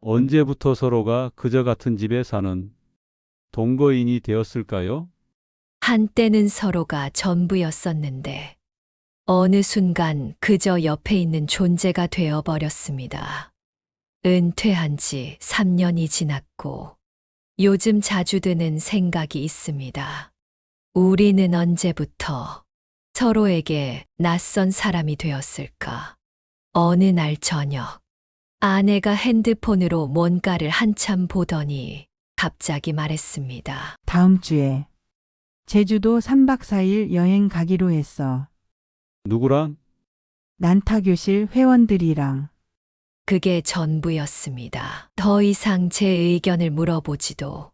언제부터 서로가 그저 같은 집에 사는 동거인이 되었을까요? 한때는 서로가 전부였었는데 어느 순간 그저 옆에 있는 존재가 되어 버렸습니다. 은퇴한 지 3년이 지났고 요즘 자주 드는 생각이 있습니다. 우리는 언제부터 서로에게 낯선 사람이 되었을까? 어느 날 저녁 아내가 핸드폰으로 뭔가를 한참 보더니 갑자기 말했습니다. 다음 주에 제주도 3박 4일 여행 가기로 했어. 누구랑? 난타교실 회원들이랑 그게 전부였습니다. 더 이상 제 의견을 물어보지도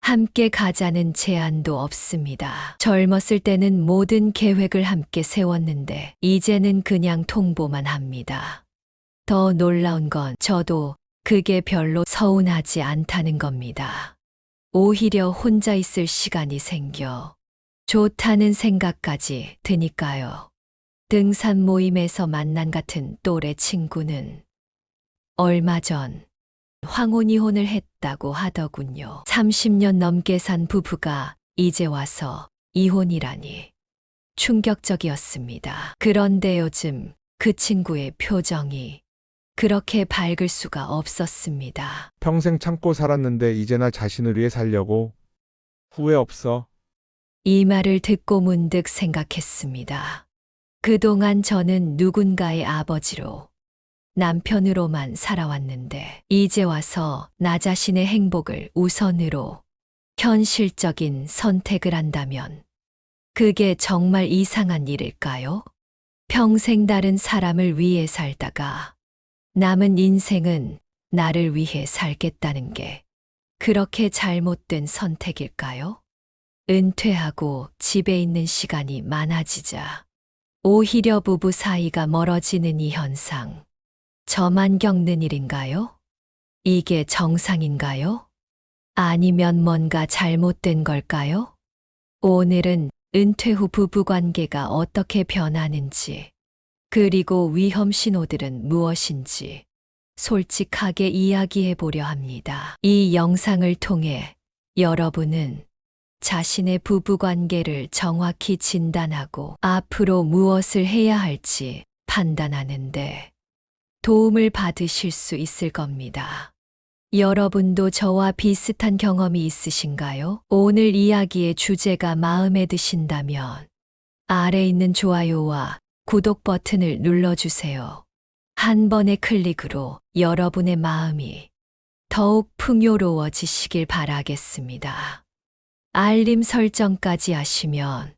함께 가자는 제안도 없습니다. 젊었을 때는 모든 계획을 함께 세웠는데 이제는 그냥 통보만 합니다. 더 놀라운 건 저도 그게 별로 서운하지 않다는 겁니다. 오히려 혼자 있을 시간이 생겨 좋다는 생각까지 드니까요. 등산 모임에서 만난 같은 또래 친구는 얼마 전 황혼 이혼을 했다고 하더군요. 30년 넘게 산 부부가 이제 와서 이혼이라니 충격적이었습니다. 그런데 요즘 그 친구의 표정이 그렇게 밝을 수가 없었습니다. 평생 참고 살았는데 이제 나 자신을 위해 살려고 후회 없어. 이 말을 듣고 문득 생각했습니다. 그동안 저는 누군가의 아버지로 남편으로만 살아왔는데 이제 와서 나 자신의 행복을 우선으로 현실적인 선택을 한다면 그게 정말 이상한 일일까요? 평생 다른 사람을 위해 살다가 남은 인생은 나를 위해 살겠다는 게 그렇게 잘못된 선택일까요? 은퇴하고 집에 있는 시간이 많아지자 오히려 부부 사이가 멀어지는 이 현상. 저만 겪는 일인가요? 이게 정상인가요? 아니면 뭔가 잘못된 걸까요? 오늘은 은퇴 후 부부 관계가 어떻게 변하는지, 그리고 위험 신호들은 무엇인지 솔직하게 이야기해 보려 합니다. 이 영상을 통해 여러분은 자신의 부부 관계를 정확히 진단하고 앞으로 무엇을 해야 할지 판단하는데 도움을 받으실 수 있을 겁니다. 여러분도 저와 비슷한 경험이 있으신가요? 오늘 이야기의 주제가 마음에 드신다면 아래 있는 좋아요와 구독 버튼을 눌러주세요. 한 번의 클릭으로 여러분의 마음이 더욱 풍요로워지시길 바라겠습니다. 알림 설정까지 하시면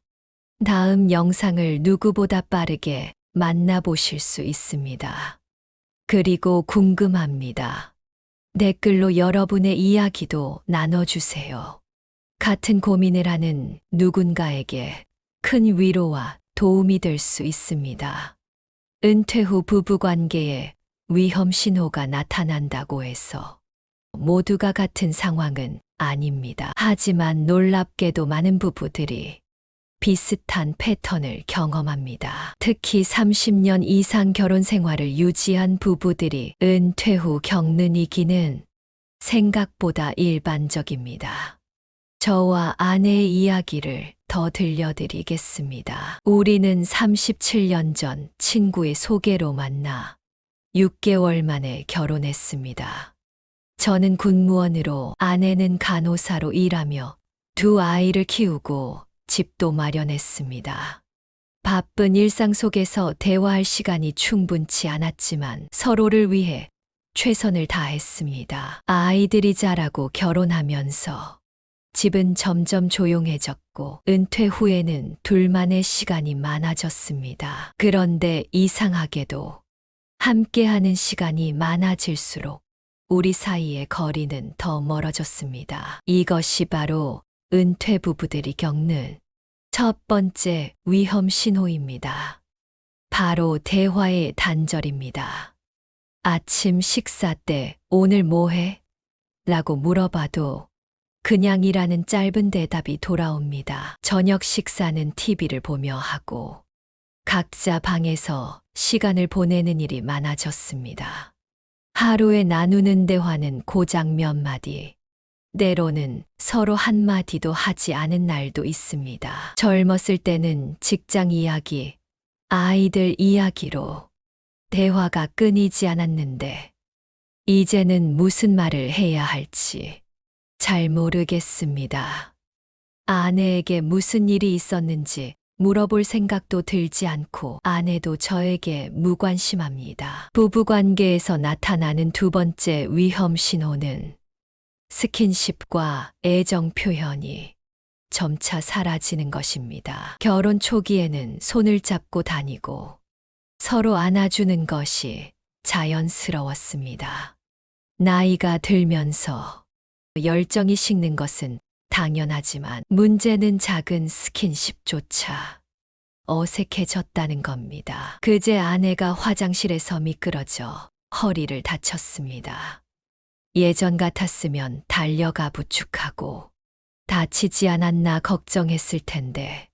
다음 영상을 누구보다 빠르게 만나보실 수 있습니다. 그리고 궁금합니다. 댓글로 여러분의 이야기도 나눠주세요. 같은 고민을 하는 누군가에게 큰 위로와 도움이 될 수 있습니다. 은퇴 후 부부 관계에 위험 신호가 나타난다고 해서 모두가 같은 상황은 아닙니다. 하지만 놀랍게도 많은 부부들이 비슷한 패턴을 경험합니다. 특히 30년 이상 결혼 생활을 유지한 부부들이 은퇴 후 겪는 위기는 생각보다 일반적입니다. 저와 아내의 이야기를 더 들려드리겠습니다. 우리는 37년 전 친구의 소개로 만나 6개월 만에 결혼했습니다. 저는 군무원으로 아내는 간호사로 일하며 두 아이를 키우고 집도 마련했습니다. 바쁜 일상 속에서 대화할 시간이 충분치 않았지만 서로를 위해 최선을 다했습니다. 아이들이 자라고 결혼하면서 집은 점점 조용해졌고 은퇴 후에는 둘만의 시간이 많아졌습니다. 그런데 이상하게도 함께하는 시간이 많아질수록 우리 사이의 거리는 더 멀어졌습니다. 이것이 바로 은퇴 부부들이 겪는 첫 번째 위험 신호입니다. 바로 대화의 단절입니다. 아침 식사 때 오늘 뭐 해? 라고 물어봐도 그냥이라는 짧은 대답이 돌아옵니다. 저녁 식사는 TV를 보며 하고 각자 방에서 시간을 보내는 일이 많아졌습니다. 하루에 나누는 대화는 고작 몇 마디. 때로는 서로 한마디도 하지 않은 날도 있습니다. 젊었을 때는 직장 이야기, 아이들 이야기로 대화가 끊이지 않았는데, 이제는 무슨 말을 해야 할지 잘 모르겠습니다. 아내에게 무슨 일이 있었는지 물어볼 생각도 들지 않고 아내도 저에게 무관심합니다. 부부관계에서 나타나는 두 번째 위험 신호는 스킨십과 애정 표현이 점차 사라지는 것입니다. 결혼 초기에는 손을 잡고 다니고 서로 안아주는 것이 자연스러웠습니다. 나이가 들면서 열정이 식는 것은 당연하지만 문제는 작은 스킨십조차 어색해졌다는 겁니다. 그제 아내가 화장실에서 미끄러져 허리를 다쳤습니다. 예전 같았으면 달려가 부축하고 다치지 않았나 걱정했을 텐데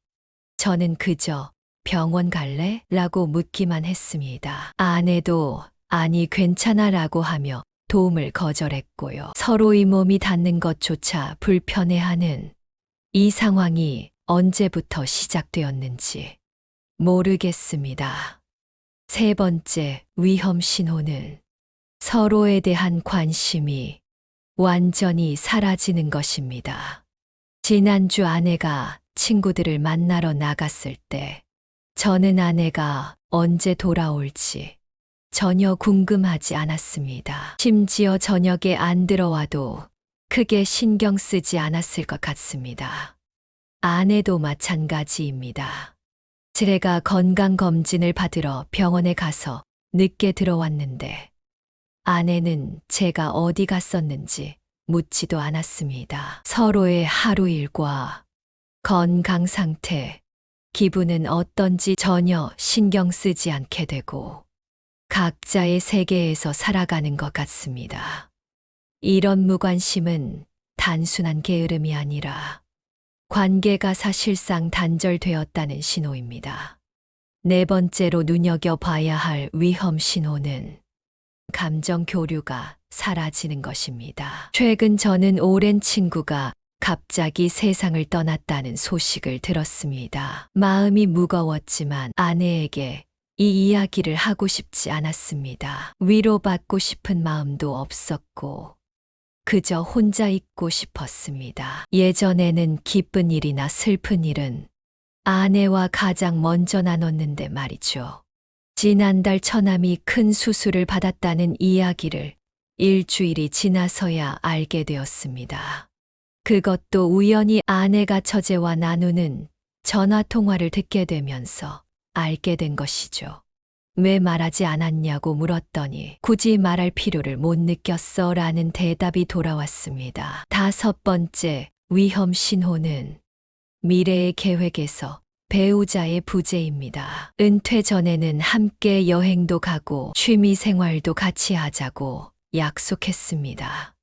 저는 그저 병원 갈래? 라고 묻기만 했습니다. 아내도 아니 괜찮아 라고 하며 도움을 거절했고요. 서로의 몸이 닿는 것조차 불편해하는 이 상황이 언제부터 시작되었는지 모르겠습니다. 세 번째 위험 신호는 서로에 대한 관심이 완전히 사라지는 것입니다. 지난주 아내가 친구들을 만나러 나갔을 때 저는 아내가 언제 돌아올지 전혀 궁금하지 않았습니다. 심지어 저녁에 안 들어와도 크게 신경 쓰지 않았을 것 같습니다. 아내도 마찬가지입니다. 제가 건강검진을 받으러 병원에 가서 늦게 들어왔는데 아내는 제가 어디 갔었는지 묻지도 않았습니다. 서로의 하루 일과 건강 상태, 기분은 어떤지 전혀 신경 쓰지 않게 되고 각자의 세계에서 살아가는 것 같습니다. 이런 무관심은 단순한 게으름이 아니라 관계가 사실상 단절되었다는 신호입니다. 네 번째로 눈여겨봐야 할 위험 신호는 감정 교류가 사라지는 것입니다. 최근 저는 오랜 친구가 갑자기 세상을 떠났다는 소식을 들었습니다. 마음이 무거웠지만 아내에게 이 이야기를 하고 싶지 않았습니다. 위로받고 싶은 마음도 없었고, 그저 혼자 있고 싶었습니다. 예전에는 기쁜 일이나 슬픈 일은 아내와 가장 먼저 나눴는데 말이죠. 지난달 처남이 큰 수술을 받았다는 이야기를 일주일이 지나서야 알게 되었습니다. 그것도 우연히 아내가 처제와 나누는 전화 통화를 듣게 되면서 알게 된 것이죠. 왜 말하지 않았냐고 물었더니 굳이 말할 필요를 못 느꼈어 라는 대답이 돌아왔습니다. 다섯 번째 위험 신호는 미래의 계획에서 배우자의 부재입니다. 은퇴 전에는 함께 여행도 가고 취미 생활도 같이 하자고 약속했습니다.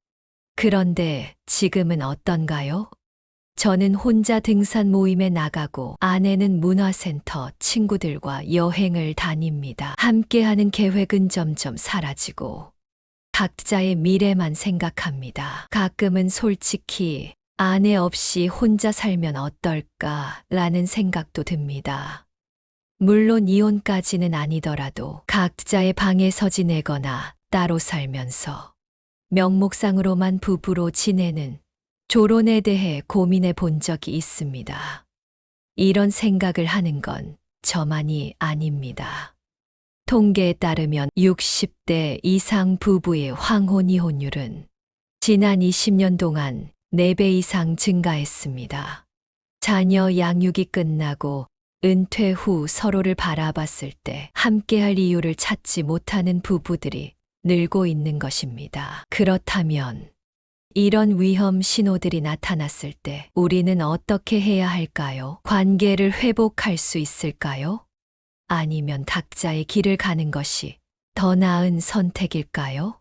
그런데 지금은 어떤가요? 저는 혼자 등산 모임에 나가고 아내는 문화센터 친구들과 여행을 다닙니다. 함께하는 계획은 점점 사라지고 각자의 미래만 생각합니다. 가끔은 솔직히 아내 없이 혼자 살면 어떨까 라는 생각도 듭니다. 물론 이혼까지는 아니더라도 각자의 방에서 지내거나 따로 살면서 명목상으로만 부부로 지내는 조론에 대해 고민해 본 적이 있습니다. 이런 생각을 하는 건 저만이 아닙니다. 통계에 따르면 60대 이상 부부의 황혼 이혼율은 지난 20년 동안 4배 이상 증가했습니다. 자녀 양육이 끝나고 은퇴 후 서로를 바라봤을 때 함께할 이유를 찾지 못하는 부부들이 늘고 있는 것입니다. 그렇다면 이런 위험 신호들이 나타났을 때 우리는 어떻게 해야 할까요? 관계를 회복할 수 있을까요? 아니면 각자의 길을 가는 것이 더 나은 선택일까요?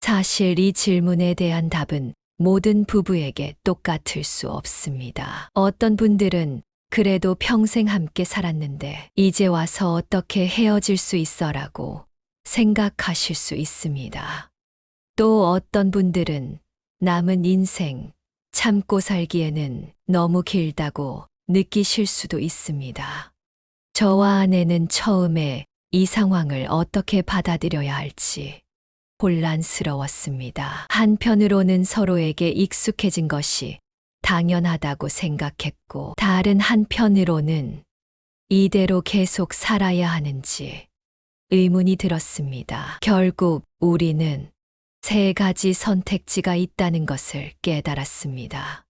사실 이 질문에 대한 답은 모든 부부에게 똑같을 수 없습니다. 어떤 분들은 그래도 평생 함께 살았는데 이제 와서 어떻게 헤어질 수 있어라고 생각하실 수 있습니다. 또 어떤 분들은 남은 인생 참고 살기에는 너무 길다고 느끼실 수도 있습니다. 저와 아내는 처음에 이 상황을 어떻게 받아들여야 할지 혼란스러웠습니다. 한편으로는 서로에게 익숙해진 것이 당연하다고 생각했고, 다른 한편으로는 이대로 계속 살아야 하는지 의문이 들었습니다. 결국 우리는 세 가지 선택지가 있다는 것을 깨달았습니다.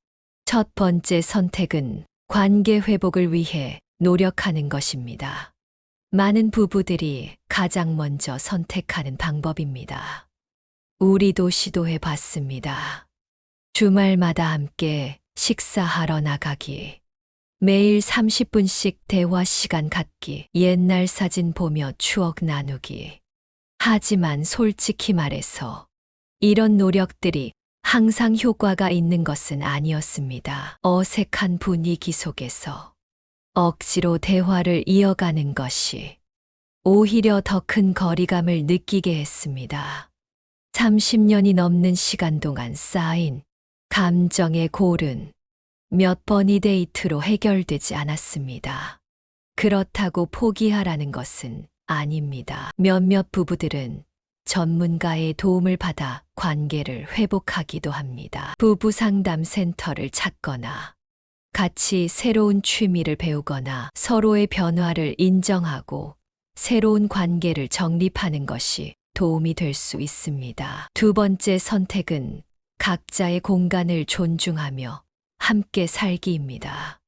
첫 번째 선택은 관계 회복을 위해 노력하는 것입니다. 많은 부부들이 가장 먼저 선택하는 방법입니다. 우리도 시도해 봤습니다. 주말마다 함께 식사하러 나가기. 매일 30분씩 대화 시간 갖기. 옛날 사진 보며 추억 나누기. 하지만 솔직히 말해서 이런 노력들이 항상 효과가 있는 것은 아니었습니다. 어색한 분위기 속에서 억지로 대화를 이어가는 것이 오히려 더 큰 거리감을 느끼게 했습니다. 30년이 넘는 시간 동안 쌓인 감정의 골은 몇 번이 데이트로 해결되지 않았습니다. 그렇다고 포기하라는 것은 아닙니다. 몇몇 부부들은 전문가의 도움을 받아 관계를 회복하기도 합니다. 부부 상담 센터를 찾거나 같이 새로운 취미를 배우거나 서로의 변화를 인정하고 새로운 관계를 정립하는 것이 도움이 될 수 있습니다. 두 번째 선택은 각자의 공간을 존중하며 함께 살기입니다.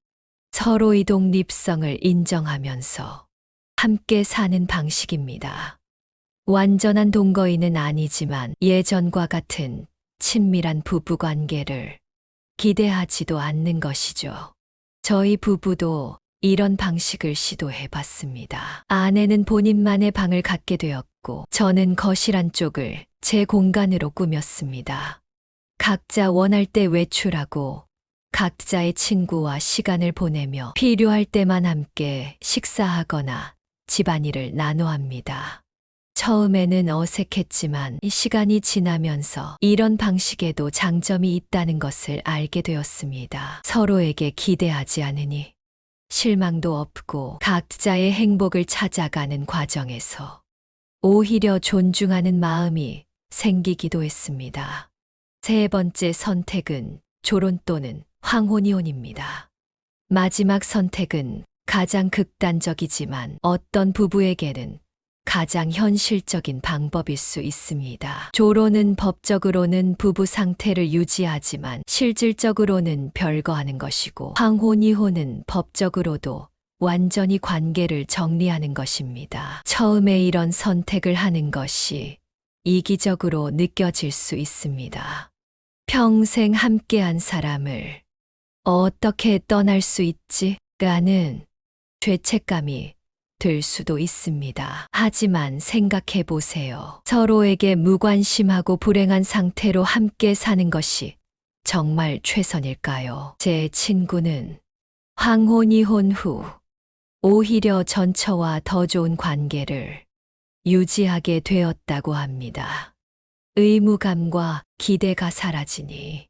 서로의 독립성을 인정하면서 함께 사는 방식입니다. 완전한 동거인은 아니지만 예전과 같은 친밀한 부부 관계를 기대하지도 않는 것이죠. 저희 부부도 이런 방식을 시도해 봤습니다. 아내는 본인만의 방을 갖게 되었고, 저는 거실 한쪽을 제 공간으로 꾸몄습니다. 각자 원할 때 외출하고, 각자의 친구와 시간을 보내며 필요할 때만 함께 식사하거나 집안일을 나눠 합니다. 처음에는 어색했지만 이 시간이 지나면서 이런 방식에도 장점이 있다는 것을 알게 되었습니다. 서로에게 기대하지 않으니 실망도 없고 각자의 행복을 찾아가는 과정에서 오히려 존중하는 마음이 생기기도 했습니다. 세 번째 선택은 조론 또는 황혼이혼입니다. 마지막 선택은 가장 극단적이지만 어떤 부부에게는 가장 현실적인 방법일 수 있습니다. 조론은 법적으로는 부부 상태를 유지하지만 실질적으로는 별거하는 것이고 황혼이혼은 법적으로도 완전히 관계를 정리하는 것입니다. 처음에 이런 선택을 하는 것이 이기적으로 느껴질 수 있습니다. 평생 함께한 사람을 어떻게 떠날 수 있지? 라는 죄책감이 들 수도 있습니다. 하지만 생각해 보세요. 서로에게 무관심하고 불행한 상태로 함께 사는 것이 정말 최선일까요? 제 친구는 황혼 이혼 후 오히려 전처와 더 좋은 관계를 유지하게 되었다고 합니다. 의무감과 기대가 사라지니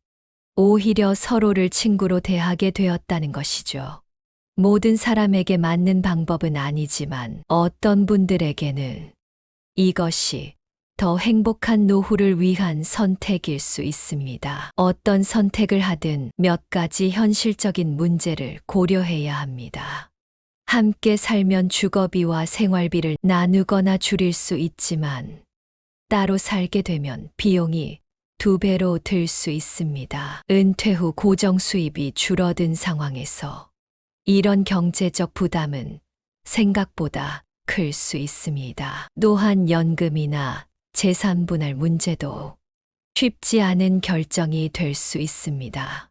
오히려 서로를 친구로 대하게 되었다는 것이죠. 모든 사람에게 맞는 방법은 아니지만 어떤 분들에게는 이것이 더 행복한 노후를 위한 선택일 수 있습니다. 어떤 선택을 하든 몇 가지 현실적인 문제를 고려해야 합니다. 함께 살면 주거비와 생활비를 나누거나 줄일 수 있지만 따로 살게 되면 비용이 두 배로 들 수 있습니다. 은퇴 후 고정 수입이 줄어든 상황에서 이런 경제적 부담은 생각보다 클 수 있습니다. 또한 연금이나 재산 분할 문제도 쉽지 않은 결정이 될 수 있습니다.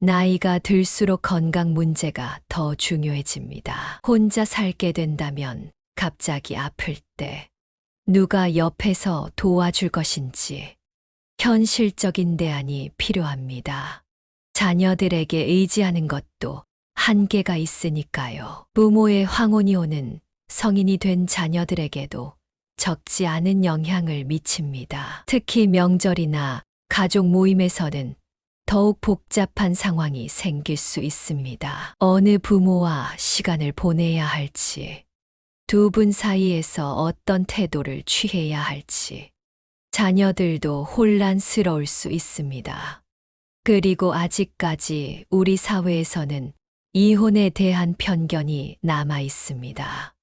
나이가 들수록 건강 문제가 더 중요해집니다. 혼자 살게 된다면 갑자기 아플 때 누가 옆에서 도와줄 것인지 현실적인 대안이 필요합니다. 자녀들에게 의지하는 것도 한계가 있으니까요. 부모의 황혼이 오는 성인이 된 자녀들에게도 적지 않은 영향을 미칩니다. 특히 명절이나 가족 모임에서는 더욱 복잡한 상황이 생길 수 있습니다. 어느 부모와 시간을 보내야 할지, 두 분 사이에서 어떤 태도를 취해야 할지, 자녀들도 혼란스러울 수 있습니다. 그리고 아직까지 우리 사회에서는 이혼에 대한 편견이 남아 있습니다.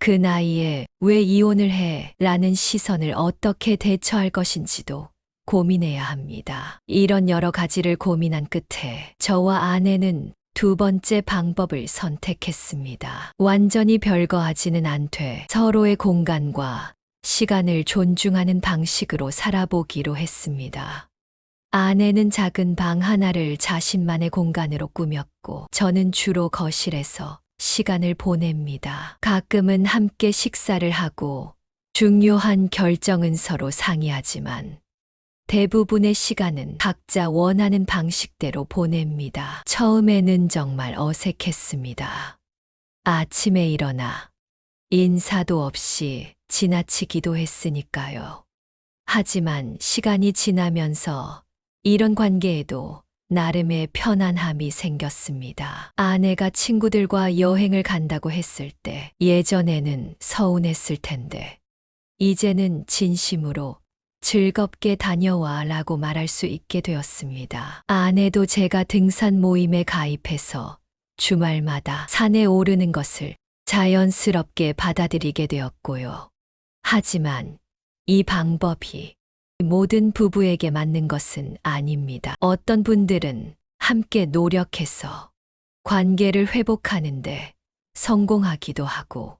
그 나이에 왜 이혼을 해? 라는 시선을 어떻게 대처할 것인지도 고민해야 합니다. 이런 여러 가지를 고민한 끝에 저와 아내는 두 번째 방법을 선택했습니다. 완전히 별거하지는 않되 서로의 공간과 시간을 존중하는 방식으로 살아보기로 했습니다. 아내는 작은 방 하나를 자신만의 공간으로 꾸몄고 저는 주로 거실에서 시간을 보냅니다. 가끔은 함께 식사를 하고 중요한 결정은 서로 상의하지만 대부분의 시간은 각자 원하는 방식대로 보냅니다. 처음에는 정말 어색했습니다. 아침에 일어나 인사도 없이 지나치기도 했으니까요. 하지만 시간이 지나면서 이런 관계에도 나름의 편안함이 생겼습니다. 아내가 친구들과 여행을 간다고 했을 때 예전에는 서운했을 텐데 이제는 진심으로 즐겁게 다녀와 라고 말할 수 있게 되었습니다. 아내도 제가 등산 모임에 가입해서 주말마다 산에 오르는 것을 자연스럽게 받아들이게 되었고요. 하지만 이 방법이 모든 부부에게 맞는 것은 아닙니다. 어떤 분들은 함께 노력해서 관계를 회복하는데 성공하기도 하고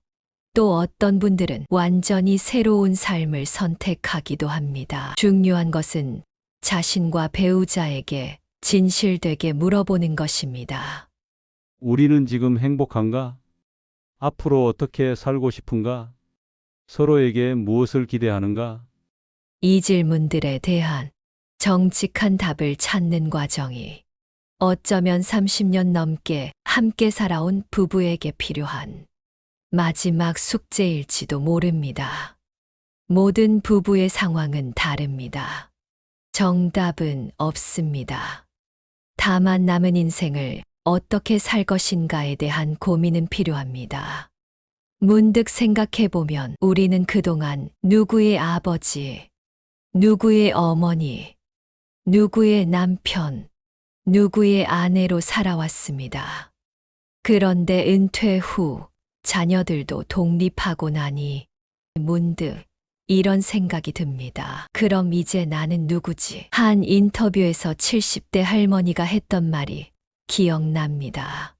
또 어떤 분들은 완전히 새로운 삶을 선택하기도 합니다. 중요한 것은 자신과 배우자에게 진실되게 물어보는 것입니다. 우리는 지금 행복한가? 앞으로 어떻게 살고 싶은가? 서로에게 무엇을 기대하는가? 이 질문들에 대한 정직한 답을 찾는 과정이 어쩌면 30년 넘게 함께 살아온 부부에게 필요한 마지막 숙제일지도 모릅니다. 모든 부부의 상황은 다릅니다. 정답은 없습니다. 다만 남은 인생을 어떻게 살 것인가에 대한 고민은 필요합니다. 문득 생각해보면 우리는 그동안 누구의 아버지, 누구의 어머니, 누구의 남편, 누구의 아내로 살아왔습니다. 그런데 은퇴 후 자녀들도 독립하고 나니 문득 이런 생각이 듭니다. 그럼 이제 나는 누구지? 한 인터뷰에서 70대 할머니가 했던 말이 기억납니다.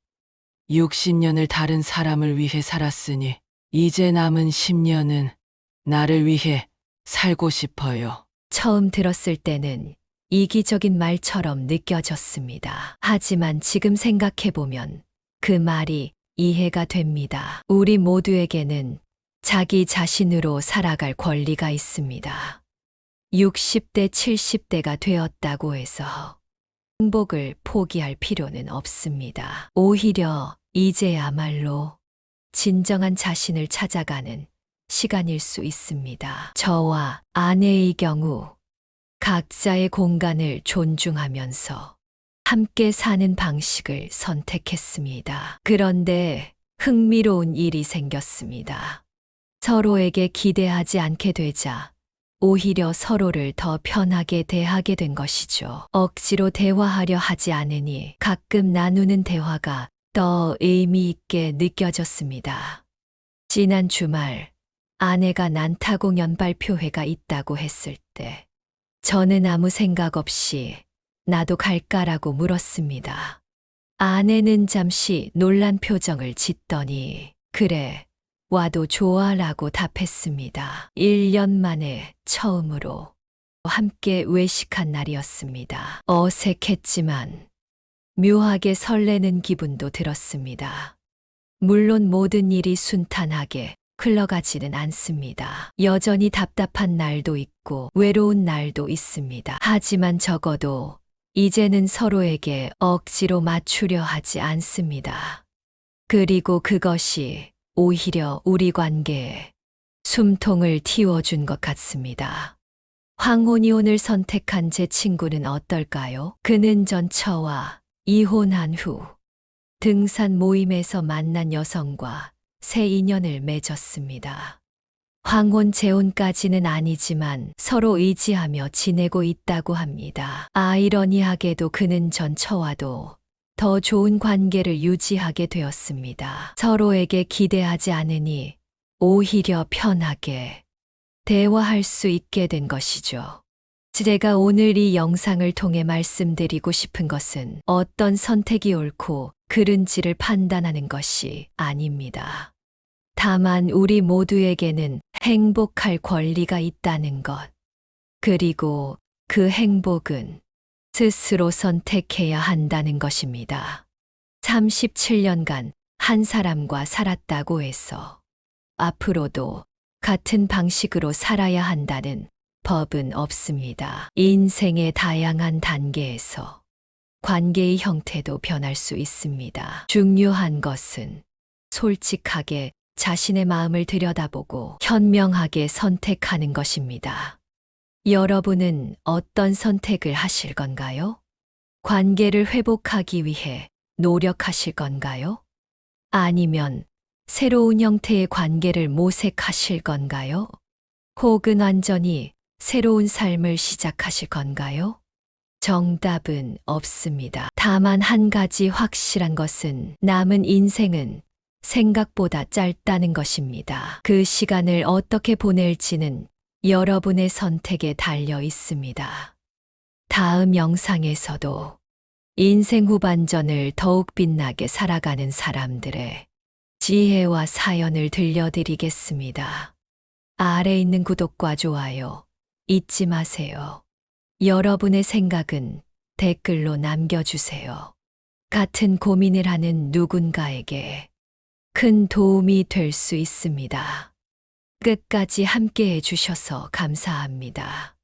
60년을 다른 사람을 위해 살았으니 이제 남은 10년은 나를 위해 살고 싶어요. 처음 들었을 때는 이기적인 말처럼 느껴졌습니다. 하지만 지금 생각해보면 그 말이 이해가 됩니다. 우리 모두에게는 자기 자신으로 살아갈 권리가 있습니다. 60대, 70대가 되었다고 해서 행복을 포기할 필요는 없습니다. 오히려 이제야말로 진정한 자신을 찾아가는 시간일 수 있습니다. 저와 아내의 경우 각자의 공간을 존중하면서 함께 사는 방식을 선택했습니다. 그런데 흥미로운 일이 생겼습니다. 서로에게 기대하지 않게 되자 오히려 서로를 더 편하게 대하게 된 것이죠. 억지로 대화하려 하지 않으니 가끔 나누는 대화가 더 의미 있게 느껴졌습니다. 지난 주말 아내가 난타 공 연 발표회가 있다고 했을 때 저는 아무 생각 없이 나도 갈까라고 물었습니다. 아내는 잠시 놀란 표정을 짓더니 그래 와도 좋아라고 답했습니다. 1년 만에 처음으로 함께 외식한 날이었습니다. 어색했지만 묘하게 설레는 기분도 들었습니다. 물론 모든 일이 순탄하게 흘러가지는 않습니다. 여전히 답답한 날도 있고 외로운 날도 있습니다. 하지만 적어도 이제는 서로에게 억지로 맞추려 하지 않습니다. 그리고 그것이 오히려 우리 관계에 숨통을 틔워준 것 같습니다. 황혼이혼을 선택한 제 친구는 어떨까요? 그는 전 저와 이혼한 후 등산 모임에서 만난 여성과 새 인연을 맺었습니다. 황혼 재혼까지는 아니지만 서로 의지하며 지내고 있다고 합니다. 아이러니하게도 그는 전 저와도 더 좋은 관계를 유지하게 되었습니다. 서로에게 기대하지 않으니 오히려 편하게 대화할 수 있게 된 것이죠. 제가 오늘 이 영상을 통해 말씀드리고 싶은 것은 어떤 선택이 옳고 그른지를 판단하는 것이 아닙니다. 다만 우리 모두에게는 행복할 권리가 있다는 것. 그리고 그 행복은 스스로 선택해야 한다는 것입니다. 37년간 한 사람과 살았다고 해서 앞으로도 같은 방식으로 살아야 한다는 법은 없습니다. 인생의 다양한 단계에서 관계의 형태도 변할 수 있습니다. 중요한 것은 솔직하게 자신의 마음을 들여다보고 현명하게 선택하는 것입니다. 여러분은 어떤 선택을 하실 건가요? 관계를 회복하기 위해 노력하실 건가요? 아니면 새로운 형태의 관계를 모색하실 건가요? 혹은 완전히 새로운 삶을 시작하실 건가요? 정답은 없습니다. 다만 한 가지 확실한 것은 남은 인생은 생각보다 짧다는 것입니다. 그 시간을 어떻게 보낼지는 여러분의 선택에 달려 있습니다. 다음 영상에서도 인생 후반전을 더욱 빛나게 살아가는 사람들의 지혜와 사연을 들려드리겠습니다. 아래 있는 구독과 좋아요 잊지 마세요. 여러분의 생각은 댓글로 남겨주세요. 같은 고민을 하는 누군가에게 큰 도움이 될 수 있습니다. 끝까지 함께 해주셔서 감사합니다.